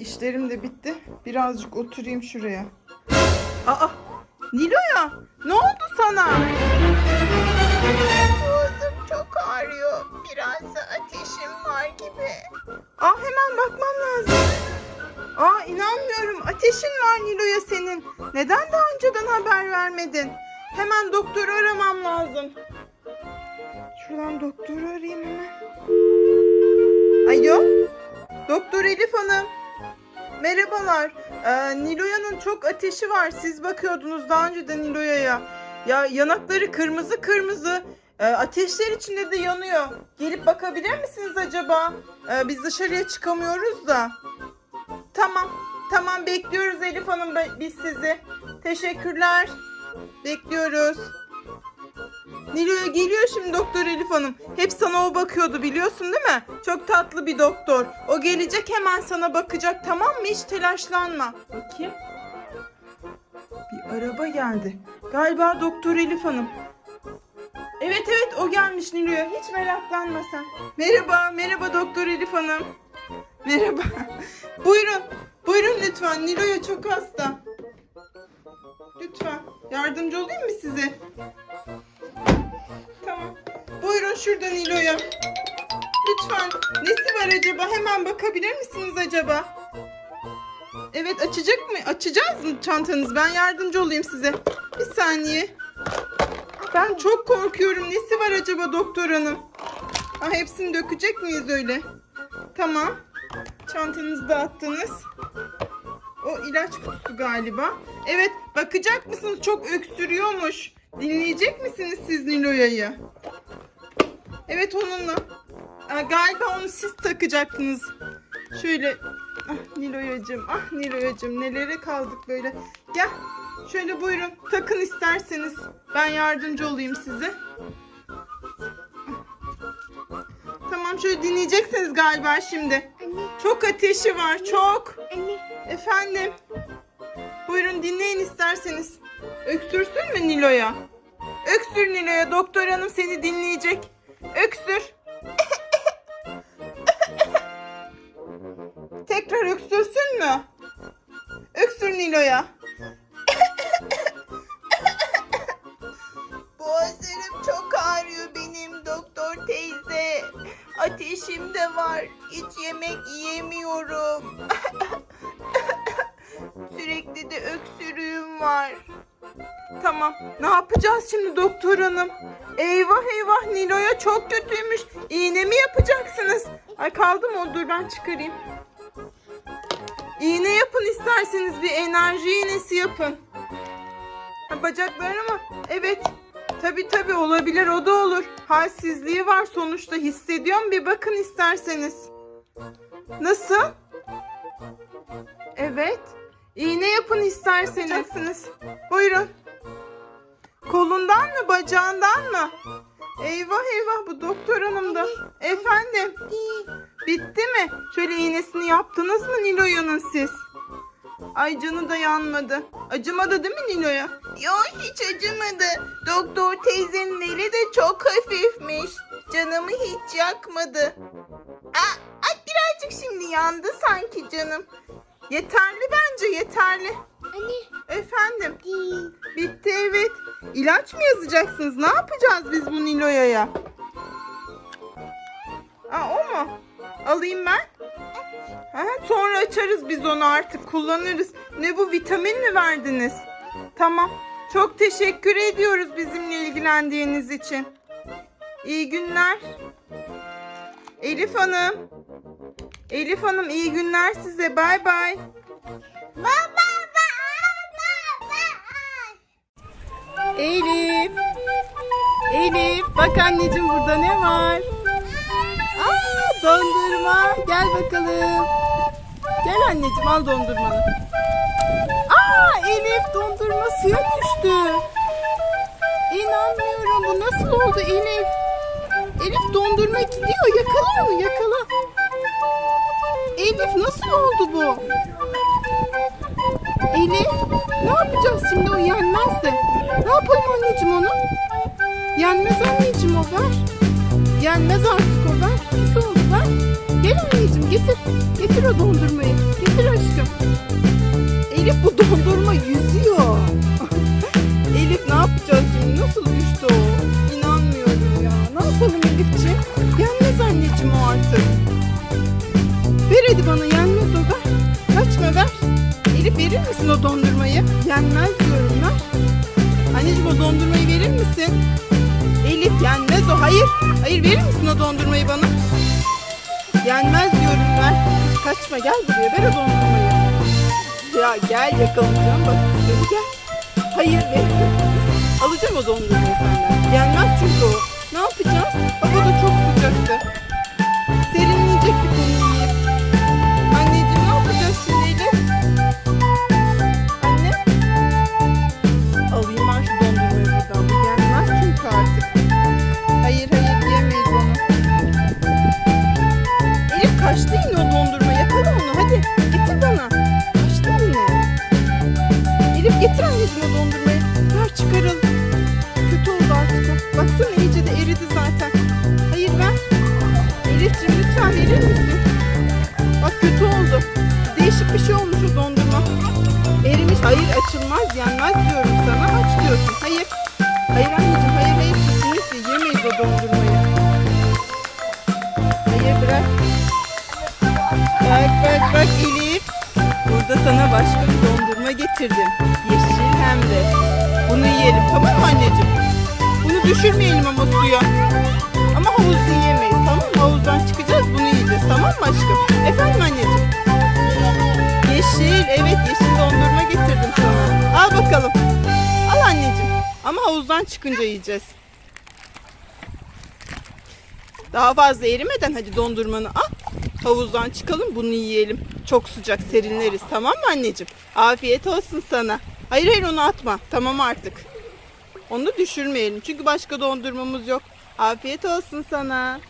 işlerim de bitti. Birazcık oturayım şuraya. Aa, Nilo'ya ne oldu sana? Boğazım çok ağrıyor. Biraz da ateşim var gibi. Aa hemen bakmam lazım. Aa inanmıyorum. Ateşin var Nilo'ya senin. Neden daha önceden haber vermedin? Hemen doktoru aramam lazım. Şuradan doktoru arayayım hemen. Alo. Doktor Elif Hanım. Merhabalar. Ee, Nilo'yanın çok ateşi var. Siz bakıyordunuz daha önce de Nilo'ya. Ya yanakları kırmızı kırmızı. Ee, ateşler içinde de yanıyor. Gelip bakabilir misiniz acaba? Ee, biz dışarıya çıkamıyoruz da. Tamam. Tamam bekliyoruz Elif Hanım biz sizi. Teşekkürler. Bekliyoruz. Nilo'ya geliyor şimdi doktor Elif Hanım. Hep sana o bakıyordu biliyorsun değil mi? Çok tatlı bir doktor. O gelecek hemen sana bakacak tamam mı? Hiç telaşlanma. Bakayım. Bir araba geldi. Galiba doktor Elif Hanım. Evet evet o gelmiş Nilo'ya. Hiç meraklanma sen. Merhaba, merhaba doktor Elif Hanım. Merhaba. buyurun, buyurun lütfen. Nilo'ya çok hasta. Lütfen yardımcı olayım mı size? Tamam. Buyurun şurada Nilo'ya. Lütfen. Nesi var acaba? Hemen bakabilir misiniz acaba? Evet açacak mı? Açacağız mı çantanızı? Ben yardımcı olayım size. Bir saniye. Ben çok korkuyorum. Nesi var acaba doktor hanım? Ah, hepsini dökecek miyiz öyle? Tamam. Çantanızı dağıttınız. O ilaç kutusu galiba. Evet bakacak mısınız? Çok öksürüyormuş. Dinleyecek misiniz siz Nilo'ya'yı? Evet onunla. Aa, galiba onu siz takacaktınız. Şöyle. Ah Nilo'yacığım. Ah Nilo'yacığım. Nelere kaldık böyle. Gel. Şöyle buyurun. Takın isterseniz. Ben yardımcı olayım size. Tamam şöyle dinleyeceksiniz galiba şimdi. Anne, Çok ateşi var. Çok. anne. Efendim. Buyurun dinleyin isterseniz. Öksürsün mü Nilo'ya? Öksür Nilo'ya. Doktor hanım seni dinleyecek. Öksür. Tekrar öksürsün mü? Öksür Nilo'ya. Boğazlarım çok ağrıyor benim doktor teyze. Ateşim de var. Hiç yemek yiyemiyorum. Sürekli de öksürüğüm var. Tamam. Ne yapacağız şimdi doktor hanım? Eyvah eyvah Nilo'ya çok kötüymüş. İğne mi yapacaksınız? Ay kaldı mı o? Dur ben çıkarayım. İğne yapın isterseniz bir enerji iğnesi yapın. Ha, bacaklarına mı? Evet. Tabi tabi olabilir o da olur. Halsizliği var sonuçta hissediyorum bir bakın isterseniz. Nasıl? Evet. İğne yapın isterseniz. Buyurun. Kolundan mı bacağından mı? Eyvah eyvah bu doktor hanım da. Efendim bitti mi? Şöyle iğnesini yaptınız mı Nilo'yanın siz? Ay canı da yanmadı. Acımadı değil mi Nilo'ya? Yok hiç acımadı. Doktor teyzenin eli de çok hafifmiş. Canımı hiç yakmadı. Aa, ay birazcık şimdi yandı sanki canım. Yeterli bence yeterli. Anne Efendim bitti evet. İlaç mı yazacaksınız? Ne yapacağız biz bu Nilo'ya? Aa o mu? Alayım ben. Ha, sonra açarız biz onu artık kullanırız. Ne bu vitamin mi verdiniz? Tamam. Çok teşekkür ediyoruz bizimle ilgilendiğiniz için. İyi günler. Elif Hanım. Elif Hanım iyi günler size. Bay bay. Baba Elif. Elif bak anneciğim burada ne var? Aa dondurma. Gel bakalım. Gel anneciğim al dondurmanı. Aa Elif dondurma suya düştü. İnanmıyorum bu nasıl oldu Elif? Elif dondurma gidiyor yakala onu yakala. Elif nasıl oldu bu? Elif ne yapacağız şimdi o yenmez de. Ne yapalım anneciğim onu? Yenmez anneciğim o ver. Yenmez artık o ver. Nasıl oldu ver? Gel anneciğim getir. Getir o dondurmayı. Getir aşkım. Elif bu dondurma yüzüyor. Elif ne yapacağız şimdi? Nasıl düştü o? İnanmıyorum ya. Ne yapalım Elifciğim? Yenmez anneciğim o artık. Ver hadi bana yenmez o ver. Kaçma ver. Elif verir misin o dondurmayı? Yenmez diyorum ver. Anneciğim o dondurmayı verir misin? Elif yenmez o. Hayır. Hayır verir misin o dondurmayı bana? Yenmez diyorum ver. Kaçma gel buraya ver o dondurmayı. Ya gel yakalayacağım bak seni gel. Hayır be. Alacağım o dondurmayı senden. Gelmez çünkü o. Ne yapacağız? Hava da çok sıcaktı. Hayır açılmaz yenmez diyorum sana. Aç diyorsun. Hayır. Hayır anneciğim hayır hayır kesinlikle yemeyiz o dondurmayı. Hayır bırak. Bak bak bak Elif. Burada sana başka bir dondurma getirdim. Yeşil hem de. Bunu yiyelim tamam mı anneciğim? Bunu düşürmeyelim ama suya. Ama havuzu yiyemeyiz tamam mı? Havuzdan çıkacağız bunu yiyeceğiz tamam mı aşkım? Efendim anneciğim? Havuzdan çıkınca yiyeceğiz. Daha fazla erimeden hadi dondurmanı al. Havuzdan çıkalım bunu yiyelim. Çok sıcak serinleriz tamam mı anneciğim? Afiyet olsun sana. Hayır hayır onu atma. Tamam artık. Onu düşürmeyelim. Çünkü başka dondurmamız yok. Afiyet olsun sana.